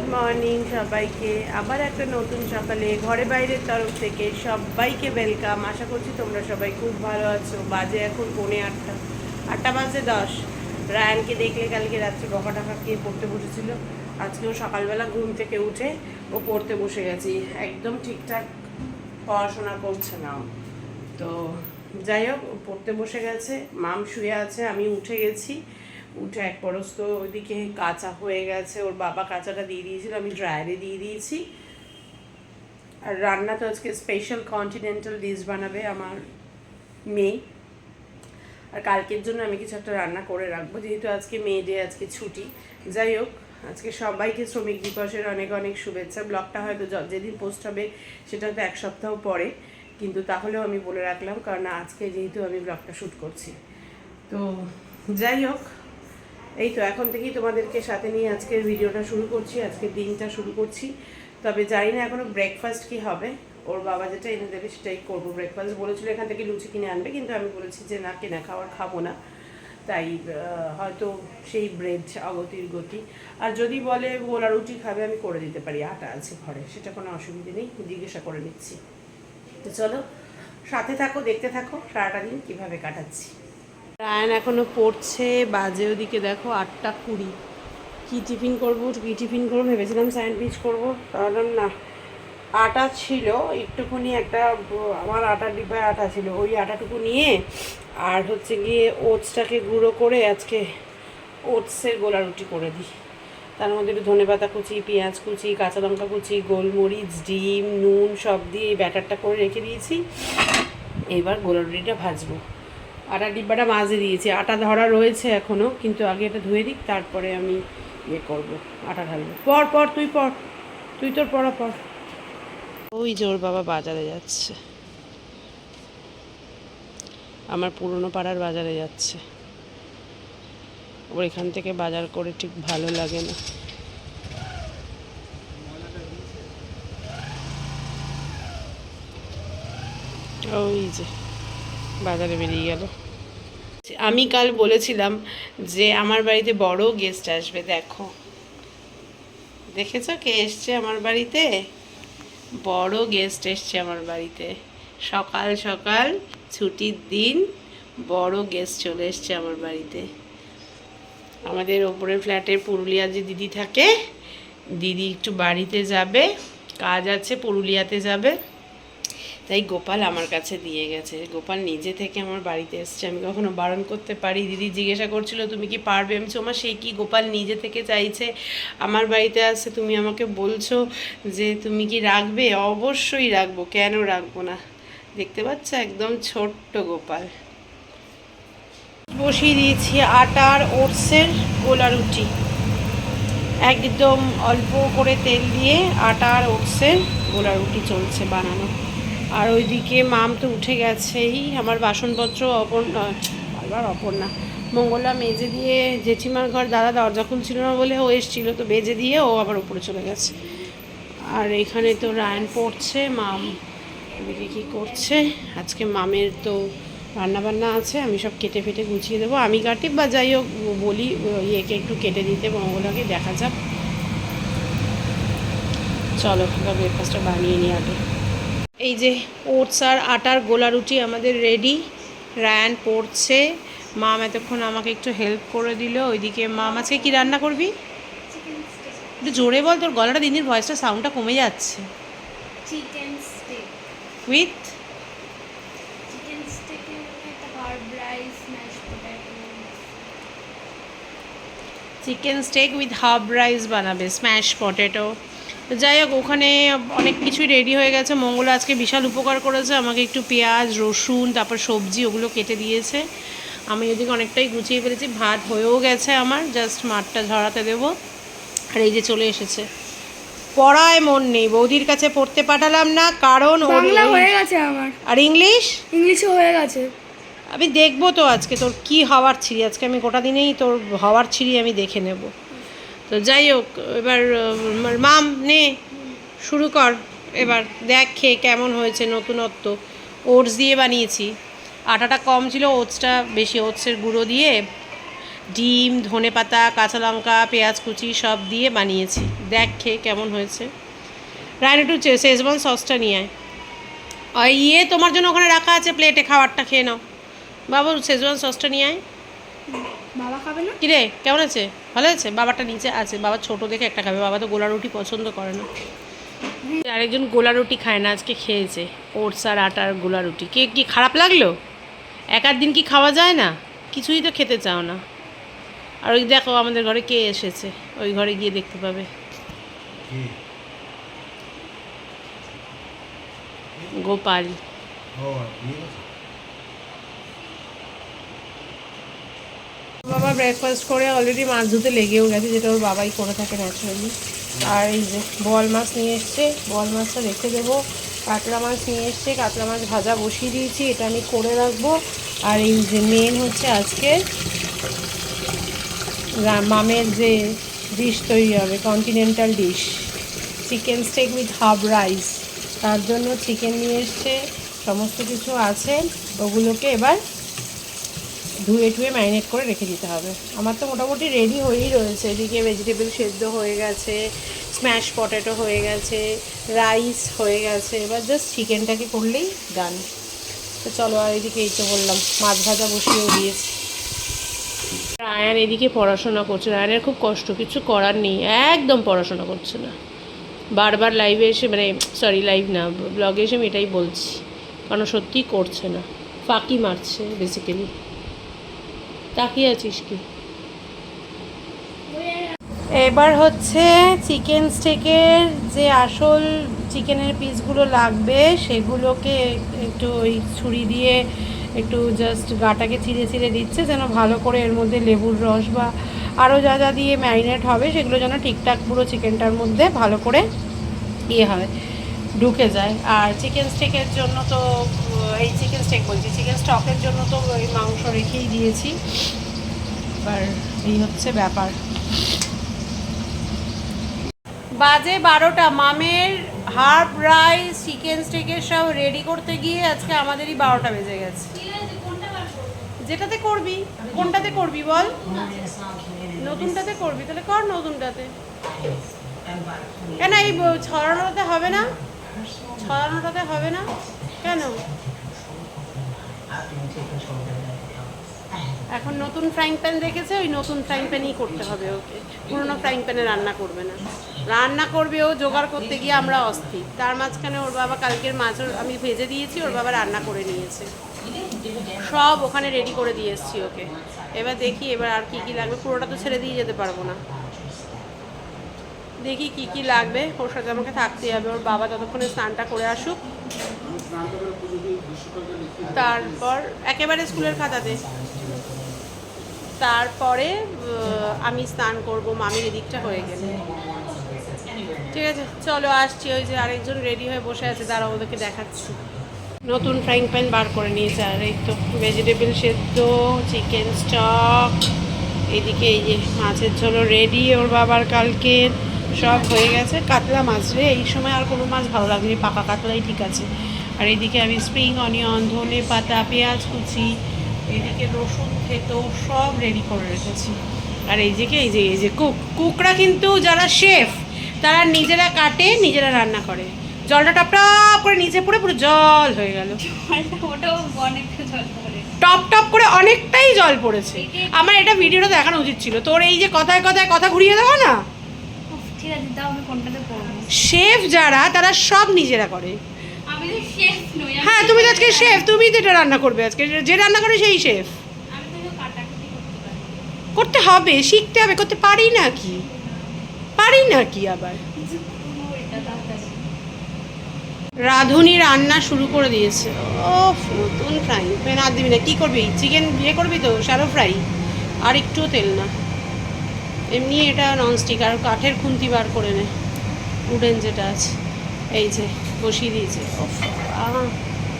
Good morning সবাইকে। আবার একটা নতুন সকালে ঘরে বাইরের তরফ থেকে সবাইকে ওয়েলকাম আশা করছি তোমরা সবাই খুব ভালো আছো। বাজে এখন পৌনে আটটা। আটটা বাজে দশ। রায়ানকে দেখলে কালকে রাত্রে বকা টাকা খেয়ে পড়তে বসেছিল। আজকেও সকালবেলা ঘুম থেকে উঠে ও পড়তে বসে গেছি। একদম ঠিকঠাক পড়াশোনা করছে না তো যাই হোক পড়তে বসে গেছে। মাম শুয়ে আছে, আমি উঠে গেছি। উঠে এক পরস্ত ওইদিকে কাঁচা হয়ে গেছে, ওর বাবা কাঁচাটা দিয়ে দিয়েছিল, আমি ড্রায়ারে দিয়ে দিয়েছি। আর রান্না তো আজকে স্পেশাল কন্টিনেন্টাল ডিশ বানাবে আমার মেয়ে। আর কালকের জন্য আমি কিছু একটা রান্না করে রাখব, যেহেতু আজকে মে ডে, আজকে ছুটি। যাই হোক, আজকে সবাইকে শ্রমিক দিবসের অনেক অনেক শুভেচ্ছা। ব্লগটা হয়তো যেদিন পোস্ট হবে সেটা তো এক সপ্তাহ পরে, কিন্তু তাহলেও আমি বলে রাখলাম, কারণ আজকে যেহেতু আমি ব্লগটা শ্যুট করছি। তো যাই হোক এই তো এখন থেকেই তোমাদেরকে সাথে নিয়ে আজকের ভিডিওটা শুরু করছি, আজকের দিনটা শুরু করছি। তবে জানি না এখনও ব্রেকফাস্ট কি হবে। ওর বাবা যেটা এনে দেবে সেটাই করব। ব্রেকফাস্ট বলেছিল এখান থেকে লুচি কিনে আনবে, কিন্তু আমি বলেছি যে না, কেনা খাওয়ার খাব না। তাই হয়তো সেই ব্রেড অগতির গতি। আর যদি বলে গোলা রুটি খাবে, আমি করে দিতে পারি। আটা আছে ঘরে, সেটা কোনো অসুবিধে নেই, জিজ্ঞাসা করে নিচ্ছি। তো চলো, সাথে থাকো, দেখতে থাকো, সারাটা দিন কীভাবে কাটাচ্ছি। রায়ন এখনও পড়ছে, বাজে ওদিকে দেখো আটটা কুড়ি। কি টিফিন করব, কি টিফিন করব, ভেবেছিলাম স্যান্ডউইচ করব কারণ না। আটা ছিল, একটুখানি একটা, আমার আটার ডিব্বায় আটা ছিল, ওই আটাটুকু নিয়ে আর হচ্ছে গিয়ে ওটসটাকে গুঁড়ো করে আজকে ওটসের গোলা রুটি করে দিই। তার মধ্যে একটু ধনে পাতা কুচি, পেঁয়াজ কুচি, কাঁচা লঙ্কা কুচি, গোলমরিচ, ডিম, নুন সব দিয়ে ব্যাটারটা করে রেখে দিয়েছি। এবার গোলা রুটিটা ভাজবো। আটার ডিব্বাটা মাঝে দিয়েছি। আটা ধরা রয়েছে এখনও কিন্তু আগে এটা ধুয়ে দিক, তারপরে আমি ইয়ে করব, আটা ঢালবো। পর পর, তুই পর, তুই তোর পড়া পর। ওই জোর বাবা বাজারে যাচ্ছে। আমার পুরনো পাড়ার বাজারে যাচ্ছে। ওর এখান থেকে বাজার করে ঠিক ভালো লাগে না। ওই যে। বাজারে বেরিয়ে গেল। আমি কাল বলেছিলাম যে আমার বাড়িতে বড় গেস্ট আসবে, দেখো। দেখেছ কে এসছে আমার বাড়িতে? বড় গেস্ট এসছে আমার বাড়িতে। সকাল সকাল ছুটির দিন বড় গেস্ট চলে এসছে আমার বাড়িতে। আমাদের ওপরের ফ্ল্যাটের পুরুলিয়া যে দিদি থাকে, দিদি একটু বাড়িতে যাবে, কাজ আছে, পুরুলিয়াতে যাবে। তাই গোপাল আমার কাছে দিয়ে গেছে। গোপাল নিজে থেকে আমার বাড়িতে এসছে। আমি কখনো বারণ করতে পারি। দিদি জিজ্ঞাসা করছিল, তুমি কি পারবে? আমি তোমার সেই কি? গোপাল নিজে থেকে চাইছে। আমার বাড়িতে আসছে। তুমি আমাকে বলছো যে তুমি কি রাখবে? অবশ্যই রাখব। কেন রাখব না? দেখতে পাচ্ছ? একদম ছোট্ট গোপাল। বসিয়ে দিয়েছি আটার ওটসের গোলা রুটি। একদম অল্প করে তেল দিয়ে আটার ওটসের গোলা রুটি চলছে বানানো। আর ওইদিকে মাম তো উঠে গেছেই, আমার বাসনপত্র অপর বারবার অপর না, মঙ্গলা মেজে দিয়ে জেঠিমার ঘর দাদা দরজা খুলছিল না বলে ও এসেছিল, তো বেজে দিয়ে ও আবার উপরে চলে গেছে। আর এখানে তো রায়ন পড়ছে, মাম এদিকে কী করছে? আজকে মামের তো রান্না বান্না আছে, আমি সব কেটে ফেটে গুছিয়ে দেবো। আমি কাটি বা যাই হোক বলি ইয়েকে একটু কেটে দিতে, মঙ্গলাকে দেখা যাক। চলো ব্রেকফাস্টটা বানিয়ে নিই আগে। এই যে ওটস আর আটার গোলা রুটি আমাদের রেডি রায়ান পড়ছে। মাম এতক্ষণ আমাকে একটু হেল্প করে দিল। ওইদিকে মাম আজকে কী রান্না করবি? একটু জোরে বল তোর গলাটা দিন দিন ভয়েসটা সাউন্ডটা কমে যাচ্ছে। Chicken stick with chicken steak with half rice বানাবে স্ম্যাশ পটেটো তো যাই হোক ওখানে অনেক কিছুই রেডি হয়ে গেছে। মঙ্গলা আজকে বিশাল উপকার করেছে। আমাকে একটু পেঁয়াজ রসুন তারপর সবজি ওগুলো কেটে দিয়েছে। আমি ওদিকে অনেকটাই গুছিয়ে ফেলেছি। ভাত হয়েও গেছে আমার। জাস্ট মাঠটা ঝরাতে দেবো। আর এই যে চলে এসেছে। পড়ায় মন নেই। বৌদির কাছে পড়তে পাঠালাম না কারণ বাংলা হয়ে গেছে আমার। আর ইংলিশ ইংলিশও হয়ে গেছে। আমি দেখব তো আজকে তোর কি হওয়ার ছিঁড়ি। আজকে আমি গোটা দিনেই তোর হওয়ার ছিঁড়ি আমি দেখে নেব। তো যাই হোক, এবার মাম নে, শুরু কর। এবার দেখ খেয়ে কেমন হয়েছে নতুনত্ব। ওটস দিয়ে বানিয়েছি। আটাটা কম ছিল, ওটসটা বেশি, ওটসের গুঁড়ো দিয়ে ডিম ধনে পাতা কাঁচা লঙ্কা, পেঁয়াজ কুচি সব দিয়ে বানিয়েছি। দেখ খেয়ে কেমন হয়েছে। রায়ন একটু শেজবান সসটা নিয়ে আয়। আর ইয়ে তোমার জন্য ওখানে রাখা আছে প্লেটে খাবারটা খেয়ে নাও। বাবু শেজবান সসটা নিয়ে আয়। বাবা খাবে না? কিরে কেমন আছে? ভালো আছে? বাবাটা নিচে আছে বাবা ছোট দেখে একটা খাবে বাবা তো গোলা রুটি পছন্দ করে না। আরেকজন গোলা রুটি খায় না আজকে খেয়েছে ওটস আর আটার গোলা রুটি। কে কি খারাপ লাগল? এক আধ দিন কি খাওয়া যায় না? কিছুই তো খেতে চাও না। আর ওই দেখো আমাদের ঘরে কে এসেছে ওই ঘরে গিয়ে দেখতে পাবে। গোপাল ও নিয়ে গেছে বাবা ব্রেকফাস্ট করে অলরেডি মাছ ধুতে লেগেও গেছে, যেটা ওর বাবাই করে থাকে ন্যাচারালি আর এই যে বোয়াল মাছ নিয়ে এসছে, বোয়াল মাছটা রেখে দেবো। কাতলা মাছ নিয়ে এসছে, কাতলা মাছ ভাজা বসিয়ে দিয়েছি, এটা আমি করে রাখব। আর এই যে মেন হচ্ছে আজকে মামের যে ডিশ তৈরি হবে continental dish chicken steak with half rice তার জন্য চিকেন নিয়ে এসছে, সমস্ত কিছু আছে। ওগুলোকে এবার ধুয়ে টুয়ে ম্যারিনেট করে রেখে দিতে হবে। আমার তো মোটামুটি রেডি হয়েই রয়েছে। এদিকে ভেজিটেবল সেদ্ধ হয়ে গেছে স্ম্যাশ পটেটো হয়ে গেছে রাইস হয়ে গেছে। এবার জাস্ট চিকেনটাকে করলেই ডান তো চলো আর এদিকে এই তো বললাম, মাছ ভাজা বসিয়েও দিয়েছি। রায়ান এদিকে পড়াশোনা করছে। রায়ানের খুব কষ্ট, কিছু করার নেই। একদম পড়াশোনা করছে না। বারবার লাইভে এসে মানে সরি লাইভ না ব্লগে এসে আমি এটাই বলছি। কারণ সত্যিই করছে না। ফাঁকি মারছে বেসিক্যালি তাকিয়ে আছিস কি? এবার হচ্ছে চিকেন স্টেকের যে আসল চিকেনের পিসগুলো লাগবে, সেগুলোকে একটু ওই ছুরি দিয়ে একটু জাস্ট গাটাকে ছিঁড়ে ছিঁড়ে দিচ্ছে, যেন ভালো করে এর মধ্যে লেবুর রস বা আরও যা যা দিয়ে ম্যারিনেট হবে, সেগুলো যেন ঠিকঠাক পুরো চিকেনটার মধ্যে ভালো করে ইয়ে হয়, ঢুকে যায়। আর চিকেন স্টেকের জন্য তো, এই স্টেক বলছি চিকেন স্টকের জন্য তো ওই মাংস রেখেই দিয়েছি। এবার এই হচ্ছে ব্যাপার। বাজে বারোটা, মামের হার্ব রাইস চিকেন স্টেকের সব রেডি করতে গিয়ে আজকে আমাদেরই বারোটা বেজে গেছে। যেটাতে করবি? কোনটাতে করবি বল? নতুনটাতে করবি, তাহলে কর নতুনটাতে। কেন এই ছড়ানোটাতে হবে না? ছড়ানোটাতে হবে না? কেন? এখন নতুন ফ্রাইং প্যান দেখেছে, ওই নতুন ফ্রাইং প্যানই করতে হবে ওকে। পুরোনো ফ্রাইং প্যানে রান্না করবে না। রান্না করবে ও, জোগাড় করতে গিয়ে আমরা অস্থির। তার মাঝখানে ওর বাবা কালকের মাছ আমি ভেজে দিয়েছি, ওর বাবা রান্না করে নিয়েছে। সব ওখানে রেডি করে দিয়ে এসছি ওকে। এবার দেখি এবার আর কি কি লাগবে। পুরোটা তো ছেড়ে দিয়ে যেতে পারব না। দেখি কি কি লাগবে। ওর সাথে আমাকে থাকতেই হবে। ওর বাবা ততক্ষণে স্নানটা করে আসুক। তারপর একেবারে স্কুলের খাতাতে। তারপরে আমি স্নান করব, মামির এদিকটা হয়ে গেলে ঠিক আছে, চলো আসছি, ওই যে আরেকজন রেডি হয়ে বসে আছে তারা ওদেরকে দেখাচ্ছি। নতুন ফ্রাইং প্যান বার করে নিয়েছে, আর এই তো ভেজিটেবল সেদ্ধ, চিকেন স্টক, এদিকে এই যে মাছের ঝোলও রেডি, ওর বাবার কালকে, সব হয়ে গেছে। কাতলা মাছ রে, এই সময় আর কোনো মাছ ভালো লাগেনি, পাকা কাতলাই ঠিক আছে। আর এদিকে আমি স্প্রিং অনিয়ন ধনে পাতা পেঁয়াজ কুচি এদিকে রসুন থেতো সব রেডি করে রেখেছি। আর এই যে কি, এই যে এই যে কুক কুকরা কিন্তু যারা শেফ তারা নিজেরা কাটে নিজেরা রান্না করে। জলটা টপ টপ করে নিচে পড়ে পুরো জল হয়ে গেল। টপ টপ করে অনেকটাই জল পড়েছে। আমার এটা ভিডিওটা দেখানো উচিত ছিল। তোর এই যে কথায় কথায় কথা ঘুরিয়ে দেবো না? শেফ যারা তারা সব নিজেরা করে। হ্যাঁ তুমি তো আজকে শেফ তুমি তো এটা রান্না করবে আজকে যে রান্না করে সেই শেফ করতে হবে শিখতে হবে করতে পারি না কি? পারি না কি আবার? রাঁধুনি রান্না শুরু করে দিয়েছে। ও নতুন ফ্রাই প্যান আর দিবি না কী করবি? চিকেন ইয়ে করবি তো শ্যালো ফ্রাই আর একটুও তেল না। এমনি এটা ননস্টিক আর কাঠের খুন্তি বার করে নে। উডেন যেটা আছে। এই যে। বসিয়ে দিয়েছে।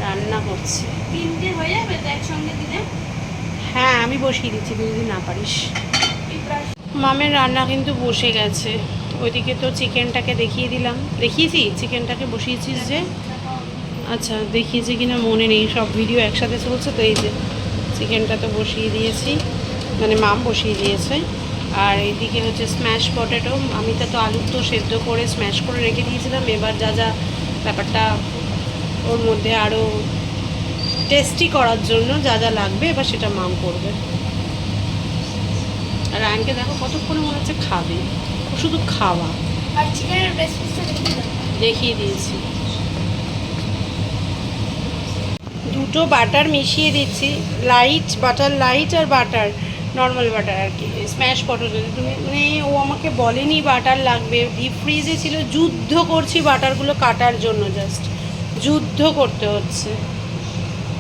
রান্না করছে। তিনটে হয়ে যাবে তো একসঙ্গে দিলে? হ্যাঁ আমি বসিয়ে দিচ্ছি তুই যদি না পারিস। মামের রান্না কিন্তু বসে গেছে। ওইদিকে তো চিকেনটাকে দেখিয়ে দিলাম। দেখিয়েছি? চিকেনটাকে বসিয়েছিস যে? আচ্ছা দেখিয়েছি কিনা মনে নেই। সব ভিডিও একসাথে চলছে তো এই যে চিকেনটা তো বসিয়ে দিয়েছি। মানে মাম বসিয়ে দিয়েছে। আর এইদিকে হচ্ছে স্ম্যাশ পটেটো আমি তো তো আলু তো সেদ্ধ করে স্ম্যাশ করে রেখে দিয়েছিলাম। এবার যা যা ব্যাপারটা ওর মধ্যে আরও টেস্টি করার জন্য যা যা লাগবে এবার সেটা মাম করবে। আর আয়নকে দেখো কতক্ষণে মনে হচ্ছে খাবে। ও শুধু খাওয়া। দেখিয়ে দিয়েছি। দুটো বাটার মিশিয়ে দিচ্ছি। লাইট বাটার লাইট আর বাটার নর্মাল বাটার আর কি স্ম্যাশ পটেটো তুমি মানে ও আমাকে বলেনি বাটার লাগবে ডিপ ফ্রিজে ছিল যুদ্ধ করছি বাটারগুলো কাটার জন্য জাস্ট যুদ্ধ করতে হচ্ছে।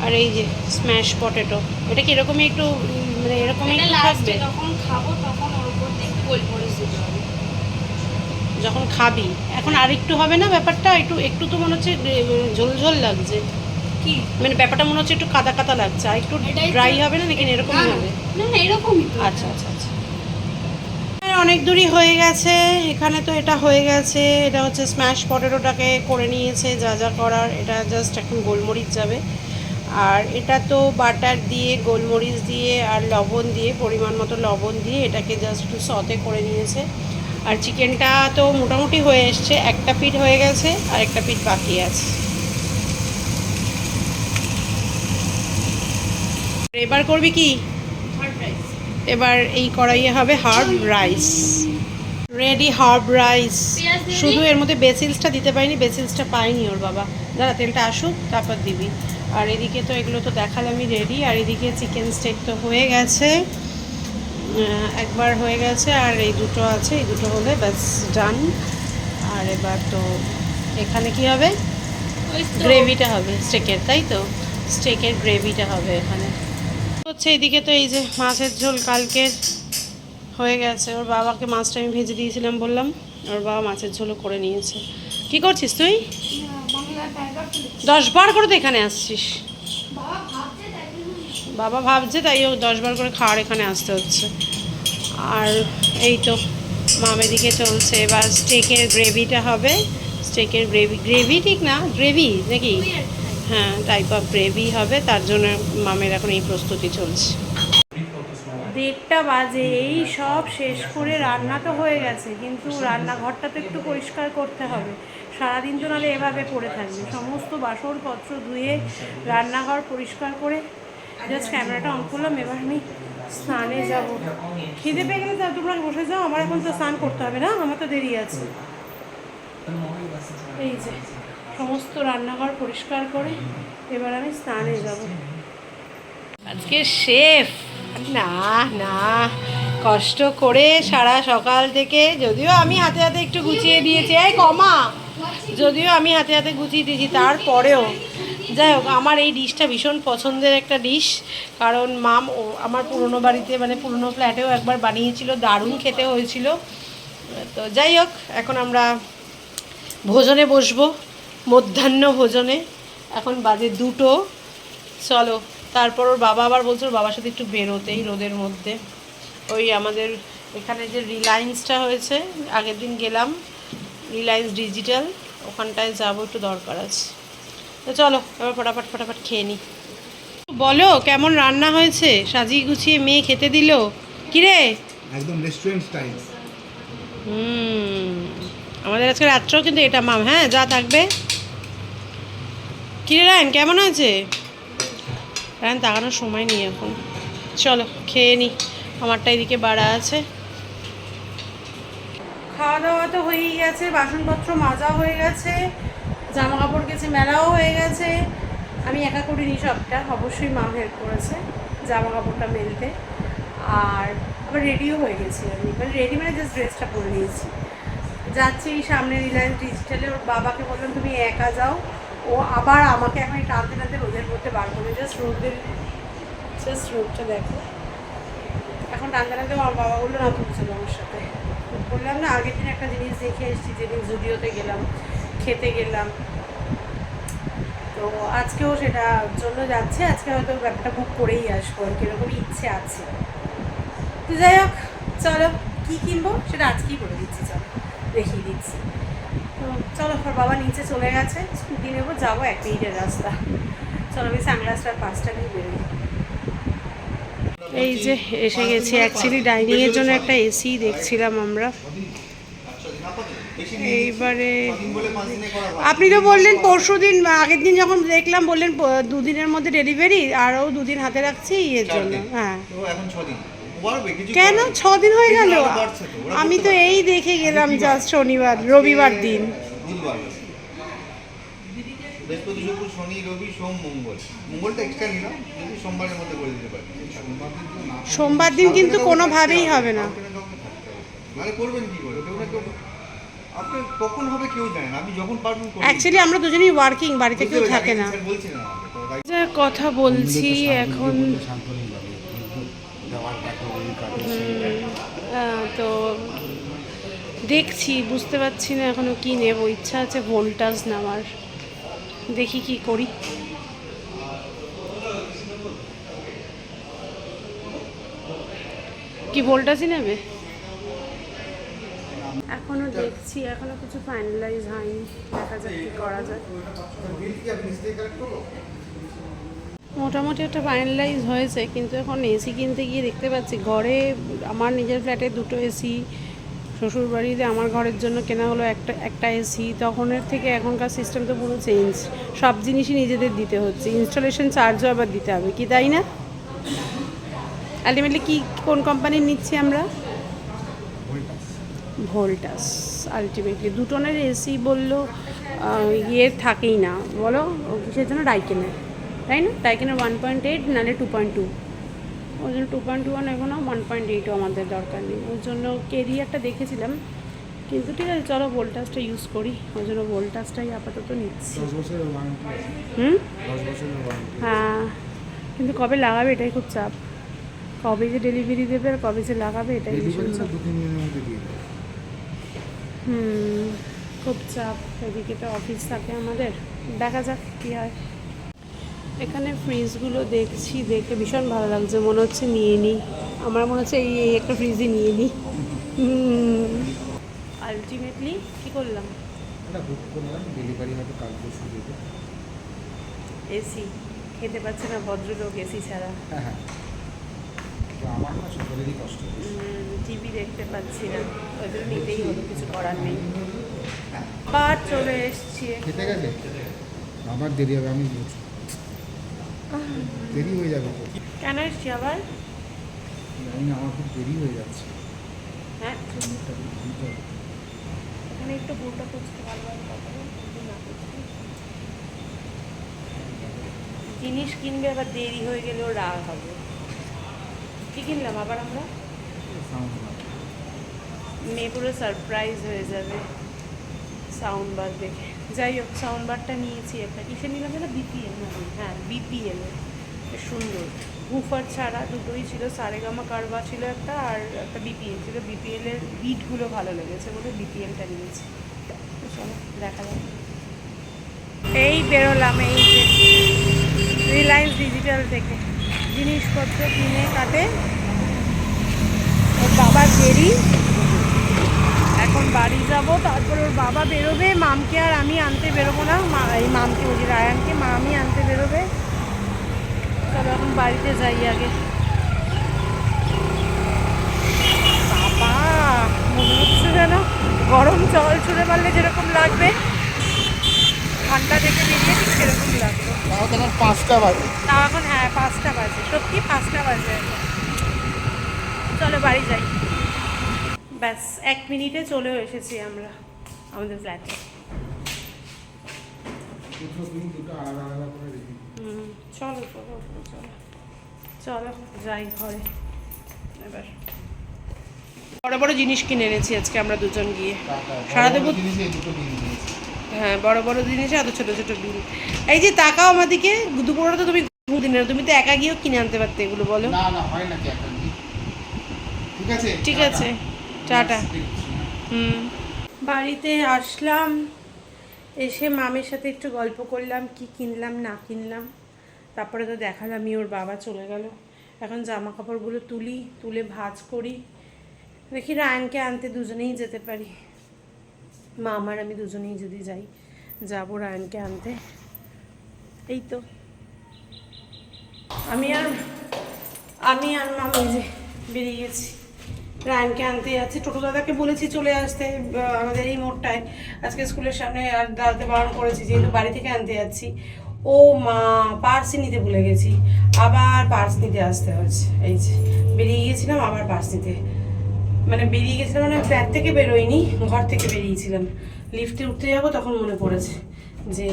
আর এই যে স্ম্যাশ পটেটো এটা কি এরকমই একটু মানে এরকমই থাকবে? যখন খাব তখন ওর উপর একটু হবে। যখন খাবি এখন আর একটু হবে না ব্যাপারটা? একটু একটু তো মনে হচ্ছে ঝোল ঝোল লাগছে। কি? মানে ব্যাপারটা মনে হচ্ছে একটু কাদা কাদা লাগছে আর একটু ড্রাই হবে না নাকি? এরকম হবে? না না এরকমই তো। আচ্ছা আচ্ছা আচ্ছা। অনেক দূরই হয়ে গেছে এখানে তো এটা হয়ে গেছে এটা হচ্ছে স্ম্যাশ পটেটোটাকে করে নিয়েছে যা যা করার এটা জাস্ট এখন গোলমরিচ যাবে। আর এটা তো বাটার দিয়ে গোলমরিচ দিয়ে আর লবণ দিয়ে পরিমাণ মতো লবণ দিয়ে এটাকে জাস্ট একটু সতে করে নিয়েছে। আর চিকেনটা তো মোটামুটি হয়ে এসছে একটা পিঠ হয়ে গেছে আর একটা পিঠ বাকি আছে। এবার করবি কি? এবার এই কড়াইয়ে হবে herb rice ready herb rice শুধু এর মধ্যে বেসিলসটা দিতে পারিনি বেসিলসটা পাইনি ওর বাবা। দাঁড়া তেলটা আসুক তারপর দিবি। আর এদিকে তো এগুলো তো দেখালামই রেডি আর এদিকে চিকেন স্টেক তো হয়ে গেছে। একবার হয়ে গেছে আর এই দুটো আছে। এই দুটো হলে ব্যাস ডান আর এবার তো এখানে কি হবে? গ্রেভিটা হবে স্টেকের তাই তো? স্টেকের গ্রেভিটা হবে এখানে। হচ্ছে এদিকে তো এই যে মাছের ঝোল কালকের হয়ে গেছে। ওর বাবাকে মাছটা আমি ভেজে দিয়েছিলাম, বললাম ওর বাবা মাছের ঝোলও করে নিয়েছে। কি করছিস তুই? দশ বার করে তো এখানে আসছিস। বাবা ভাবছে তাই ও দশ বার করে খাওয়ার এখানে আসতে হচ্ছে। আর এই তো মাম এদিকে চলছে। এবার স্টেকের গ্রেভিটা হবে। স্টেকের গ্রেভি গ্রেভি ঠিক না গ্রেভি নাকি? হ্যাঁ টাইপ অফ গ্রেভি হবে, তার জন্য মামের এখন এই প্রস্তুতি চলছে। দেড়টা বাজে, এই সব শেষ করে রান্না তো হয়ে গেছে, কিন্তু রান্নাঘরটা তো একটু পরিষ্কার করতে হবে। সারাদিন তো নাহলে এভাবে পড়ে থাকবে। সমস্ত বাসনপত্র ধুয়ে রান্নাঘর পরিষ্কার করে জাস্ট ক্যামেরাটা অন করলাম, এবার আমি স্নানে যাব। খিদে পেয়ে গেলে তোমরা বসে যাও, আমার এখন তো স্নান করতে হবে না, আমার তো দেরি আছে। এই যে। সমস্ত রান্নাঘর পরিষ্কার করে এবার আমি স্নানে যাব। আজকে শেফ। না না, কষ্ট করে সারা সকাল থেকে, যদিও আমি হাতে হাতে একটু গুছিয়ে দিয়েছি। এই কমা, যদিও আমি হাতে হাতে গুছিয়ে দিয়েছি, তারপরেও। যাই হোক, আমার এই ডিশটা ভীষণ পছন্দের একটা ডিশ, কারণ মাম ও আমার পুরনো বাড়িতে মানে পুরনো ফ্ল্যাটেও একবার বানিয়েছিল, দারুণ খেতে হয়েছিল। তো যাই হোক, এখন আমরা ভোজনে বসবো। মধ্যাহ্ন ভোজনে। এখন বাজে দুটো। চলো তারপর ওর বাবা আবার বলছে ওর বাবার সাথে একটু বেরোতেই রোদের মধ্যে। ওই আমাদের এখানে যে রিলায়েন্সটা হয়েছে আগের দিন গেলাম রিলায়েন্স ডিজিটাল ওখানটায় যাব একটু দরকার আছে। তো চলো এবার ফটাফট ফটাফট খেয়ে নিই বলো কেমন রান্না হয়েছে? সাজিয়ে গুছিয়ে মেয়ে খেতে দিল? কিরে? একদম রেস্টুরেন্ট স্টাইল হুম আমাদের আজকে রাত্রেও কিন্তু এটা মাম। হ্যাঁ যা থাকবে। কিরে রায়ন, কেমন আছে? রায়ন, তাকানোর সময় নেই এখন। চলো, খেয়ে নি, আমারটা এদিকে বাড়া আছে। খাওয়া দাওয়া তো হয়েই গেছে, বাসনপত্র মাজা হয়ে গেছে জামা কাপড় গেছে মেলাও হয়ে গেছে। আমি একা করিনি সবটা, অবশ্যই মা হেল্প করেছে জামা কাপড়টা মেলতে। আর আবার রেডিও হয়ে গেছি আমি মানে রেডি মানে জাস্ট ড্রেসটা পরে নিয়েছি। যাচ্ছি সামনে রিলায়েন্স ডিজিটালে ওর বাবাকে বললাম, তুমি একা যাও ও আবার আমাকে এখন এই টানতে টানতে রোদের মধ্যে বার করে জাস্ট রোদের জাস্ট রোদটা দেখো। এখন টানতে টানতে আমার বাবা বলল, না চলো আমার সাথে। বললাম, না, আগের দিন একটা জিনিস দেখে এসেছি, যেদিন জুডিওতে গেলাম, খেতে গেলাম। তো আজকেও সেটার জন্য যাচ্ছে, আজকে হয়তো ব্যাপারটা বুক করেই আসব, আর কীরকম ইচ্ছে আছে। তো যাই হোক, চলো, কী কিনবো সেটা আজকেই বলে দিচ্ছি, চলো, দেখিয়ে দিচ্ছি। তো চলো ওর বাবা নিচে চলে গেছে, স্কুটি নেব, যাব এক মিনিটের রাস্তা। চলো, আমি সানগ্লাসটার পাঁচটা নিয়ে বেরোই। এই যে, এসে গেছি অ্যাকচুয়ালি ডাইনিংয়ের জন্য একটা এসি দেখছিলাম আমরা। এইবারে, আপনি তো বললেন পরশু দিন, আগের দিন যখন দেখলাম, বললেন দুদিনের মধ্যে ডেলিভারি আরও দুদিন হাতে রাখছি, এর জন্য হ্যাঁ। কেন? ছ দিন হয়ে গেল। আমি তো এই দেখে গেলাম জাস্ট শনিবার রবিবার দিন। বৃহস্পতি শুক্র শনি রবি সোম মঙ্গল। মঙ্গলটা এক্সট্রা নিলাম যদি সোমবারের মধ্যে করে দিতে পারি। সোমবার দিন কিন্তু কোনোভাবেই হবে না। কাউকে না কাউকে থাকতে হবে। করবেন কি করে কেউ না কেউ আপনি কখন হবে কেউ জানে না। যখন পারবেন অ্যাকচুয়ালি আমরা দুজনেই ওয়ার্কিং বাড়িতে কেউ থাকে না। কথা বলছি এখন তো দেখছি বুঝতে পারছি না এখনও কি নেব। ইচ্ছা আছে ভোল্টাস নেওয়ার দেখি কি করি। কি ভোল্টাসই নেবে? এখনও দেখছি এখনও কিছু ফাইনালাইজ হয়নি। দেখা যাক কি করা যায়। মোটামুটি একটা ফাইনালাইজ হয়েছে, কিন্তু এখন এসি কিনতে গিয়ে দেখতে পাচ্ছি, ঘরে আমার নিজের ফ্ল্যাটে দুটো এসি শ্বশুরবাড়িতে আমার ঘরের জন্য কেনা হলো একটা একটা এসি তখনের থেকে এখনকার সিস্টেম তো পুরো চেঞ্জ সব জিনিসই নিজেদের দিতে হচ্ছে ইনস্টলেশন চার্জও আবার দিতে হবে, কি তাই না? আলটিমেটলি কি, কোন কোম্পানির নিচ্ছি আমরা? ভোল্টাস আলটিমেটলি দুটনের এসি বলল ইয়ে থাকেই না, বলো কিসের জন্য ডাইকেনের তাই না? ডাইকেনের ওয়ান পয়েন্ট এইট নাহলে টু পয়েন্ট টু ওই জন্য টু পয়েন্ট টু ওয়ান এখনও ওয়ান পয়েন্ট এইটও আমাদের দরকার নেই। ওই জন্য কেরিয়ারটা দেখেছিলাম। কিন্তু ঠিক আছে চলো ভোল্টাসটা ইউজ করি। ওই জন্য ভোল্টাসটাই আপাতত নিচ্ছি। হুম? হ্যাঁ। কিন্তু কবে লাগাবে এটাই খুব চাপ। কবে যে ডেলিভারি দেবে আর কবে যে লাগাবে এটাই হুম খুব চাপ। এদিকে তো অফিস থাকে আমাদের। দেখা যাক কী হয়। এখানে ফ্রিজগুলো দেখছি দেখে ভীষণ ভালো লাগছে। মনে হচ্ছে নিয়ে নিই আমার মনে হচ্ছে এই একটা ফ্রিজই নিয়ে নিই আলটিমেটলি কী করলাম? এসি খেতে পাচ্ছে না ভদ্রলোক এসি ছাড়া। হ্যাঁ হ্যাঁ। তো আমার কষ্ট টিভি দেখতে পাচ্ছি না। ওই জন্য নিতেই হলো কিছু করার নেই। আবার চলে এসছি। খেতে আমার দেরি হবে আমি দেরি হয়ে যাবে কেন এসছি আবার? জানি না আমার খুব দেরি হয়ে যাচ্ছে। হ্যাঁ। একটা এখানে বুটটা খুঁজতে পারব কথা না জিনিস কিনবে আবার দেরি হয়ে গেলেও রাগ হবে। কি কিনলাম আবার আমরা? মেয়ে পুরো সারপ্রাইজ হয়ে যাবে। সাউন্ড বার দেখে। যাই হোক সাউন্ড বারটা নিয়েছি একটা। কিসে নিলাম যেন বিপিএল হ্যাঁ বিপিএল সুন্দর। গুফার ছাড়া দুটোই ছিল। সারেগামা কারবা ছিল একটা আর একটা বিপিএল ছিল। বিপিএল এর বিটগুলো ভালো লেগেছে বলে বিপিএলটা নিয়েছি। চলো, দেখা যাক। এই বেরোলাম, এই যে রিলায়েন্স ডিজিটাল থেকে। জিনিসপত্র কিনে কাটে। বাবার দেরি এখন বাড়ি যাব তারপর ওর বাবা বেরোবে মামকে আর আমি আনতে বেরোবো না। মা এই মামকে বলছি রায়ানকে মা আমি আনতে বেরোবে। চলো এখন বাড়িতে যাই আগে। বাবা মনে হচ্ছে যেন গরম জল ছুঁড়ে পারলে যেরকম লাগবে। ঠান্ডা থেকে বেরিয়ে ঠিক সেরকম লাগবে। তাও পাঁচটা বাজে। তাও এখন হ্যাঁ পাঁচটা বাজে। সত্যি পাঁচটা বাজে এখন। চলো বাড়ি যাই। ব্যাস এক মিনিটে চলেও এসেছি আমরা আমাদের ফ্ল্যাটে চলো চলো চলো চলো। যাই ঘরে। এবার। বড় বড় জিনিস কিনে এনেছি আজকে আমরা দুজন গিয়ে। সারা দেবো জিনিসে এই দুটো দিন দিয়েছি হ্যাঁ বড় বড় জিনিস এত ছোট ছোট বিল। এই যে তাকাও আমাদিকে দুপুরে তো তুমি দিনে তুমি তো একা গিয়েও কিনে আনতে পারতে এগুলো বলো। না না হয় নাকি ঠিক আছে? ঠিক আছে। টাটা। হুম। বাড়িতে আসলাম, এসে মামের সাথে একটু গল্প করলাম, কি কিনলাম, না কিনলাম। তারপরে তো দেখালামই ওর বাবা চলে গেল। এখন জামা কাপড়গুলো তুলি, তুলে ভাজ করি। দেখি রায়নকে আনতে দুজনেই যেতে পারি। মা আমার, আমি দুজনেই যদি যাই, যাব রায়নকে আনতে। এই তো। আমি আর আমি আর মাম যে বেরিয়ে গেছি। রায়নকে আনতে যাচ্ছি। টোটো দাদাকে বলেছি চলে আসতে আমাদের এই মোড়টায়। আজকে স্কুলের সামনে আর দাঁড়াতে বারণ করেছি যেহেতু বাড়ি থেকে আনতে যাচ্ছি। ও মা পার্সই নিতে ভুলে গেছি। আবার পার্স নিতে আসতে হচ্ছে এই যে বেরিয়ে গিয়েছিলাম আবার পার্স নিতে। মানে বেরিয়ে গেছিলাম মানে ফ্ল্যাট থেকে বেরোয়নি ঘর থেকে বেরিয়েছিলাম। লিফটে উঠতে যাব তখন মনে পড়েছে যে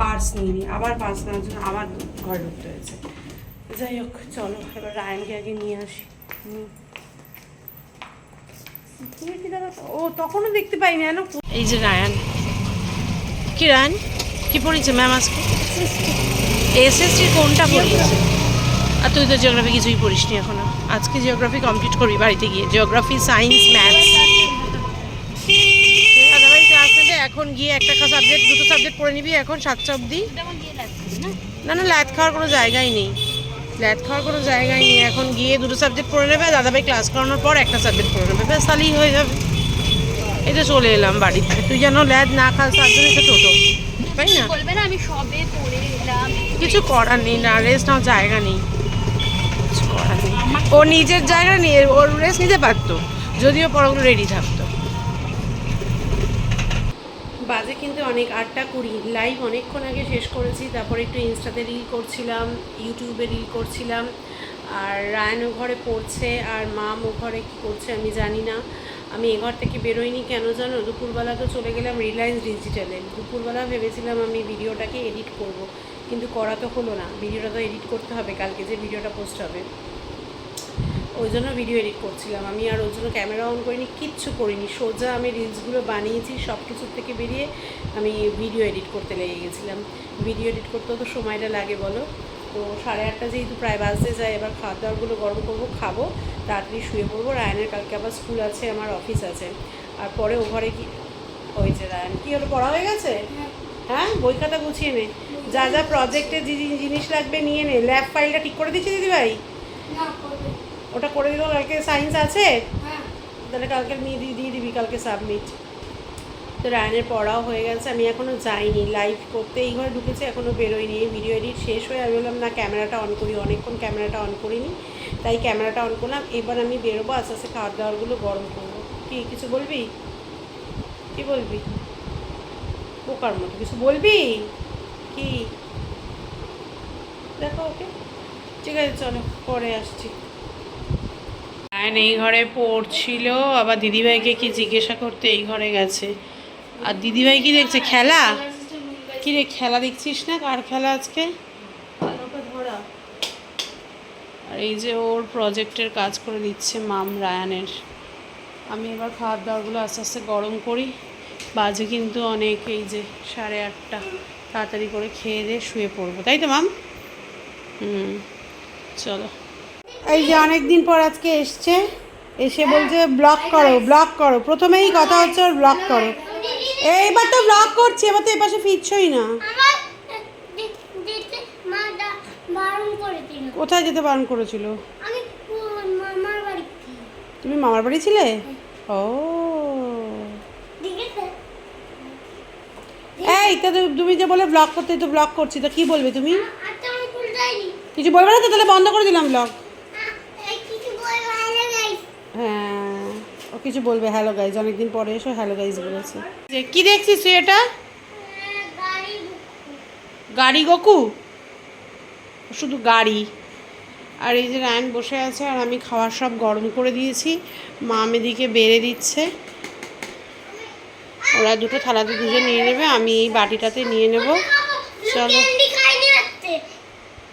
পার্স নিইনি আবার পার্স নেওয়ার জন্য আবার ঘরে ঢুকতে হয়েছে। যাই হোক চলো এবার রায়নকে আগে নিয়ে আসি। হুম। ও, তখনও দেখতে পাইনি জানো এই যে রায়ান। কি রায়ান? কি পড়েছে ম্যাম আজকে? এসএসসি কোনটা পড়িয়েছে? আর তুই তো জিওগ্রাফি কিছুই পড়িসনি এখনও। আজকে জিওগ্রাফি কমপ্লিট করবি বাড়িতে গিয়ে। জিওগ্রাফি সায়েন্স ম্যাথস দাদাভাই ক্লাস নেবে, এখন গিয়ে একটা সাবজেক্ট দুটো সাবজেক্ট পড়ে নিবি, এখন সাতটা অবধি। না না, ল্যাথ খাওয়ার কোনো জায়গাই নেই। ল্যাথ খাওয়ার কোনো জায়গাই নেই। এখন গিয়ে দুটো সাবজেক্ট পড়ে নেবে দাদাভাই ক্লাস করানোর পর একটা সাবজেক্ট পড়ে নেবে। ব্যাস তাহলেই হয়ে যাবে। এই তো চলে এলাম বাড়িতে। তুই যেন ল্যাদ না খাস তার জন্য তো টোটো। তাই না? আমি সবে পড়ে এলাম। কিছু করার নেই না রেস্ট নাও জায়গা নেই। কিছু করার নেই। ও নিজের জায়গা নিয়ে ওর রেস্ট নিতে পারতো যদিও পরগুলো রেডি থাকতো। বাজে কিন্তু অনেক আটটা কুড়ি। লাইভ অনেকক্ষণ আগে শেষ করেছি, তারপরে একটু ইনস্টাতে রিল করছিলাম ইউটিউবে রিল করছিলাম, আর রায়নও ঘরে পড়ছে, আর মাম ও ঘরে কী করছে আমি জানি না। আমি এ ঘর থেকে বেরোইনি কেন জানো? দুপুরবেলা তো চলে গেলাম রিলায়েন্স ডিজিটালে দুপুরবেলা ভেবেছিলাম আমি ভিডিওটাকে এডিট করব, কিন্তু করা তো হলো না। ভিডিওটা তো এডিট করতে হবে কালকে, যে ভিডিওটা পোস্ট হবে। ওই জন্য ভিডিও এডিট করছিলাম। আমি আর ওই জন্য ক্যামেরা অন করিনি কিচ্ছু করিনি। সোজা আমি রিলসগুলো বানিয়েছি সব কিছুর থেকে বেরিয়ে আমি ভিডিও এডিট করতে লেগে গেছিলাম। ভিডিও এডিট করতেও তো সময়টা লাগে বলো। তো সাড়ে আটটা যেহেতু প্রায় বাজতে যায় এবার খাওয়া দাওয়াগুলো গরম করব খাব তাড়াতাড়ি শুয়ে পড়ব। রায়নের কালকে আবার স্কুল আছে আমার অফিস আছে। আর পরে ও ঘরে কি হয়েছে রায়ন কি হলো পড়া হয়ে গেছে? হ্যাঁ। বই খাতা গুছিয়ে নে। যা যা প্রজেক্টে জিনিস লাগবে নিয়ে নে। ল্যাব ফাইলটা ঠিক করে দিচ্ছি দিদিভাই? না ওটা করে দিল কালকে সায়েন্স আছে। হ্যাঁ। তাহলে কালকে নিয়ে দিয়ে দিয়ে দিবি কালকে সাবমিট তো রায়নের পড়াও হয়ে গেছে আমি এখনও যাইনি। লাইভ করতে এই ঘরে ঢুকেছি এখনও বেরোয়নি। এই ভিডিও এডিট শেষ হয়ে আমি বললাম না ক্যামেরাটা অন করি। অনেকক্ষণ ক্যামেরাটা অন করিনি। তাই ক্যামেরাটা অন করলাম। এবার আমি বেরোবো আস্তে আস্তে খাওয়ার দাওয়ারগুলো গরম করব। কি কিছু বলবি? কি বলবি? পোকার মতো কিছু বলবি? কি? দেখো ওকে। ঠিক আছে চলো পরে আসছি। আয়ন এই ঘরে পড়ছিল, আবার দিদিভাইকে কি জিজ্ঞাসা করতে এই ঘরে গেছে? আর দিদিভাই কি দেখছে? খেলা? কি রে খেলা দেখছিস না? কার খেলা আজকে? আর এই যে ওর প্রজেক্টের কাজ করে দিচ্ছে মাম রায়ানের। আমি এবার খাওয়ার দাওয়ারগুলো আস্তে আস্তে গরম করি। বাজে কিন্তু অনেক, এই যে সাড়ে আটটা। তাড়াতাড়ি করে খেয়ে দিয়ে শুয়ে পড়ব। তাই তো, মাম? হুম, চলো। এই যে অনেক দিন পর আজকে এসছে এসে বলছে ব্লক করো ব্লক করো। প্রথমেই কথা হচ্ছে ওর ব্লক করো। এইবার তো ব্লক করছি এবার তো এপাশে ফিরছই না। কোথায় যেতে বারণ করেছিল? ও- তুমি মামার বাড়ি ছিলে? ও। দেখেছে? এই তো তুমি যে বলে ব্লক করতে তো ব্লক করছি তো কি বলবে তুমি? যাইনি কিছু বলবে না তো? তাহলে বন্ধ করে দিলাম ব্লগ এই কিছু বই ভালো গাইস হ্যাঁ ও কিছু বলবে হ্যালো গাইজ অনেকদিন পরে এসো হ্যালো গাইজ বলেছে। যে কি দেখছিস তুই এটা? গাড়ি গাড়ি গোকু শুধু গাড়ি। আর এই যে রায়ন বসে আছে আর আমি খাওয়ার সব গরম করে দিয়েছি। মা মেদিকে বেড়ে দিচ্ছে। ওরা দুটো থালাতে দুজন নিয়ে নেবে আমি এই বাটিটাতে নিয়ে নেব। চলো।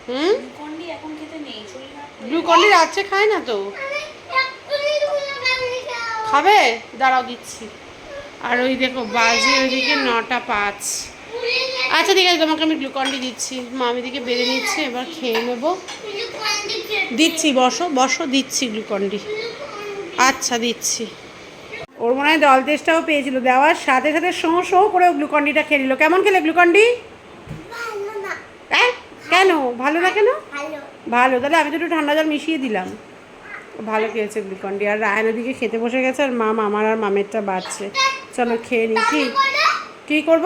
হুম? কন্ডি এখন খেতে নেই শরীর খারাপ গ্লুকন্ডি রাত্রে খায় না তো? খাবে দাঁড়াও দিচ্ছি। আর ওই দেখো বাজে ওইদিকে নটা পাঁচ। আচ্ছা ঠিক আছে তোমাকে আমি গ্লুকন্ডি দিচ্ছি। মা আমি দিকে বেড়ে নিচ্ছে এবার খেয়ে নেব। দিচ্ছি বসো বসো দিচ্ছি গ্লুকন্ডি আচ্ছা দিচ্ছি। ওর মনে হয় জল তেষ্টাও পেয়েছিল। দেওয়ার সাথে সাথে শো শো করে গ্লুকন্ডিটা খেয়ে নিল। কেমন খেলে গ্লুকন্ডি হ্যাঁ কেন? ভালো না কেন? ভালো। তাহলে আমি তো একটু ঠান্ডা জল মিশিয়ে দিলাম। ভালো খেয়েছে গ্লুকন্ডি। আর রায়ন ওদিকে খেতে বসে গেছে আর মাম আমার আর মামেরটা বাড়ছে। চলো খেয়ে নি কি? কী করব?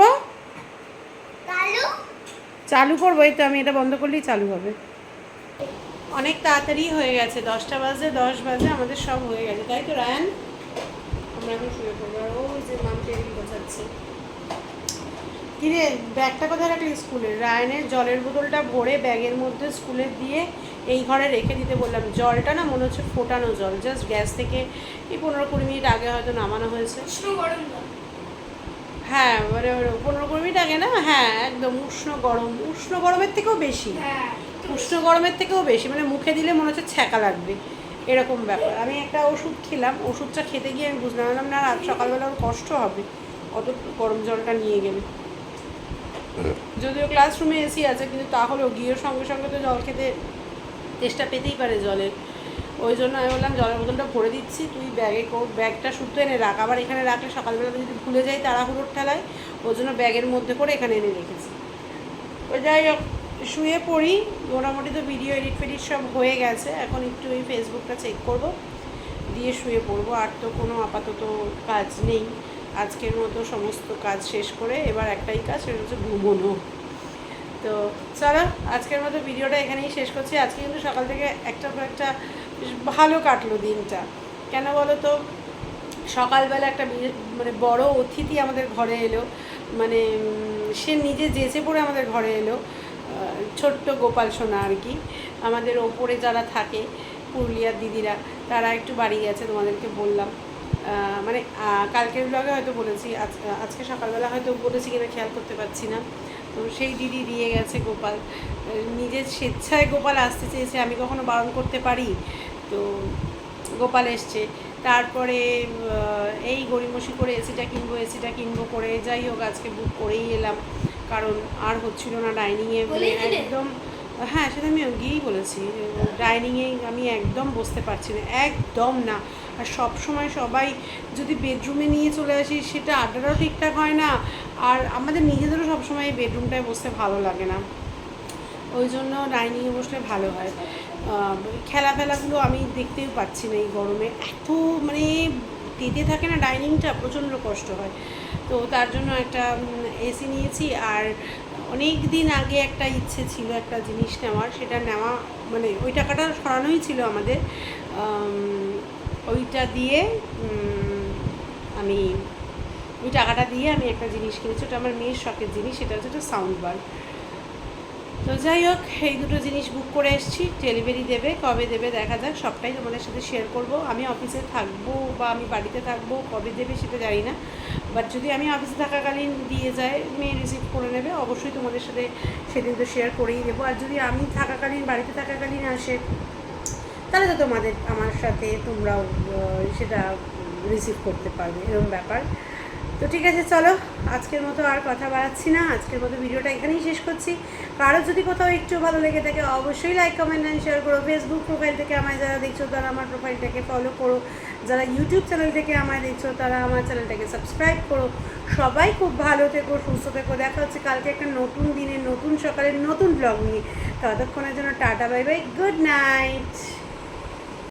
চালু? করব এই তো আমি এটা বন্ধ করলেই চালু হবে। অনেক তাড়াতাড়ি হয়ে গেছে দশটা বাজে দশ বাজে আমাদের সব হয়ে গেছে। তাই তো রায়ান? আমরা এখন শুয়ে পড়ব। আর ওই যে মাম টেবিল গোছাচ্ছে। কিরে ব্যাগটা কোথায় রাখলি স্কুলে? রায়নের জলের বোতলটা ভরে ব্যাগের মধ্যে স্কুলে দিয়ে এই ঘরে রেখে দিতে বললাম জলটা না মনে হচ্ছে ফোটানো জল জাস্ট গ্যাস থেকে এই পনেরো কুড়ি মিনিট আগে হয়তো নামানো হয়েছে। উষ্ণ গরম জল। হ্যাঁ মানে পনেরো কুড়ি মিনিট আগে না? হ্যাঁ একদম উষ্ণ গরম। উষ্ণ গরমের থেকেও বেশি। হ্যাঁ উষ্ণ গরমের থেকেও বেশি মানে মুখে দিলে মনে হচ্ছে ছ্যাঁকা লাগবে। এরকম ব্যাপার। আমি একটা ওষুধ খেলাম ওষুধটা খেতে গিয়ে আমি বুঝলাম না না রাত সকালবেলা ওর কষ্ট হবে। অত গরম জলটা নিয়ে গেলে। যদিও ক্লাসরুমে এসি আছে কিন্তু তাহলেও গিয়ে সঙ্গে সঙ্গে তো জল খেতে চেষ্টা পেতেই পারে জলের ওই জন্য আমি বললাম, জলের বোতলটা ভরে দিচ্ছি, তুই ব্যাগে ব্যাগটা শুদ্ধ এনে রাখ। আবার এখানে রাখলে সকালবেলা যদি ভুলে যাই তাড়াহুড়োর ঠেলায় ওই জন্য ব্যাগের মধ্যে করে এখানে এনে রেখেছি। ওই যাই হোক, শুয়ে পড়ি। মোটামুটি তো ভিডিও এডিট ফেডিট সব হয়ে গেছে। এখন একটু এই ফেসবুকটা চেক করব। দিয়ে শুয়ে পড়ব। আর তো কোনো আপাতত কাজ নেই। আজকের মতো সমস্ত কাজ শেষ করে এবার একটাই কাজ, সেটা হচ্ছে ঘুমোনো। তো চলো, আজকের মতো ভিডিওটা এখানেই শেষ করছি। আজকে কিন্তু সকাল থেকে একটা একটা ভালো কাটলো দিনটা। কেন বলো তো? সকালবেলা একটা মানে বড় অতিথি আমাদের ঘরে এলো। মানে সে নিজে জেচে পড়ে আমাদের ঘরে এলো। ছোট্ট গোপাল সোনা আর কি। আমাদের ওপরে যারা থাকে, পুরুলিয়ার দিদিরা, তারা একটু বাড়ি গেছে, তোমাদেরকে বললাম। মানে কালকের ব্লগে হয়তো বলেছি আজকে সকালবেলা হয়তো বলেছি কিনা, খেয়াল করতে পারছি না। তো সেই দিদি দিয়ে গেছে গোপাল। নিজের স্বেচ্ছায় গোপাল আসতে চেয়েছে আমি কখনো বারণ করতে পারি? তো গোপাল এসছে। তারপরে এই গড়িমসি করে এসিটা কিনবো এসিটা কিনবো করে যাই হোক আজকে বুক করেই এলাম। কারণ আর হচ্ছিল না ডাইনিংয়ে একদম হ্যাঁ সেটা আমি গিয়েই বলেছি। ডাইনিংয়ে আমি একদম বসতে পারছি না একদম না। আর সব সময় সবাই যদি বেডরুমে নিয়ে চলে আসি সেটা আড্ডাটাও ঠিকঠাক হয় না। আর আমাদের নিজেদেরও সবসময় এই বেডরুমটায় বসতে ভালো লাগে না। ওই জন্য ডাইনিংয়ে বসলে ভালো হয়। খেলা ফেলাগুলো আমি দেখতেও পাচ্ছি না এই গরমে। এত মানে তেতে থাকে না ডাইনিংটা প্রচণ্ড কষ্ট হয়। তো তার জন্য একটা এসি নিয়েছি। আর অনেক দিন আগে একটা ইচ্ছে ছিল একটা জিনিস নেওয়ার। সেটা নেওয়া মানে ওই টাকাটা সরানোই ছিল আমাদের। আম, ওইটা দিয়ে আমি ওই টাকাটা দিয়ে আমি একটা জিনিস কিনেছি। ওটা আমার মেয়ের শখের জিনিস, সেটা হচ্ছে সাউন্ড বার তো যাই হোক, এই দুটো জিনিস বুক করে এসেছি। ডেলিভারি দেবে, কবে দেবে দেখা যাক, সবটাই তোমাদের সাথে শেয়ার করব। আমি অফিসে থাকব বা আমি বাড়িতে থাকব, কবে দেবে সেটা জানি না। বাট যদি আমি অফিসে থাকাকালীন দিয়ে যায়, মেয়ে রিসিভ করে নেবে, অবশ্যই তোমাদের সাথে সেদিন তো শেয়ার করেই দেবো আর যদি আমি থাকাকালীন, বাড়িতে থাকাকালীন আসে তাহলে তো তোমাদের, আমার সাথে তোমরাও সেটা রিসিভ করতে পারবে, এরকম ব্যাপার। তো ঠিক আছে, চলো, আজকের মতো আর কথা বাড়াচ্ছি না। আজকের মতো ভিডিওটা এখানেই শেষ করছি। কারও যদি কোথাও একটু ভালো লেগে থাকে, অবশ্যই লাইক কমেন্ট অ্যান্ড শেয়ার করো। ফেসবুক প্রোফাইল থেকে আমায় যারা দেখছ, তারা আমার প্রোফাইলটাকে ফলো করো। যারা ইউটিউব চ্যানেল থেকে আমায় দেখছ, তারা আমার চ্যানেলটাকে সাবস্ক্রাইব করো। সবাই খুব ভালো থেকো, সুস্থ থেকো। দেখা হচ্ছে কালকে একটা নতুন দিনে, নতুন সকালের নতুন ব্লগ নিয়ে। ততক্ষণের জন্য tata bye bye good night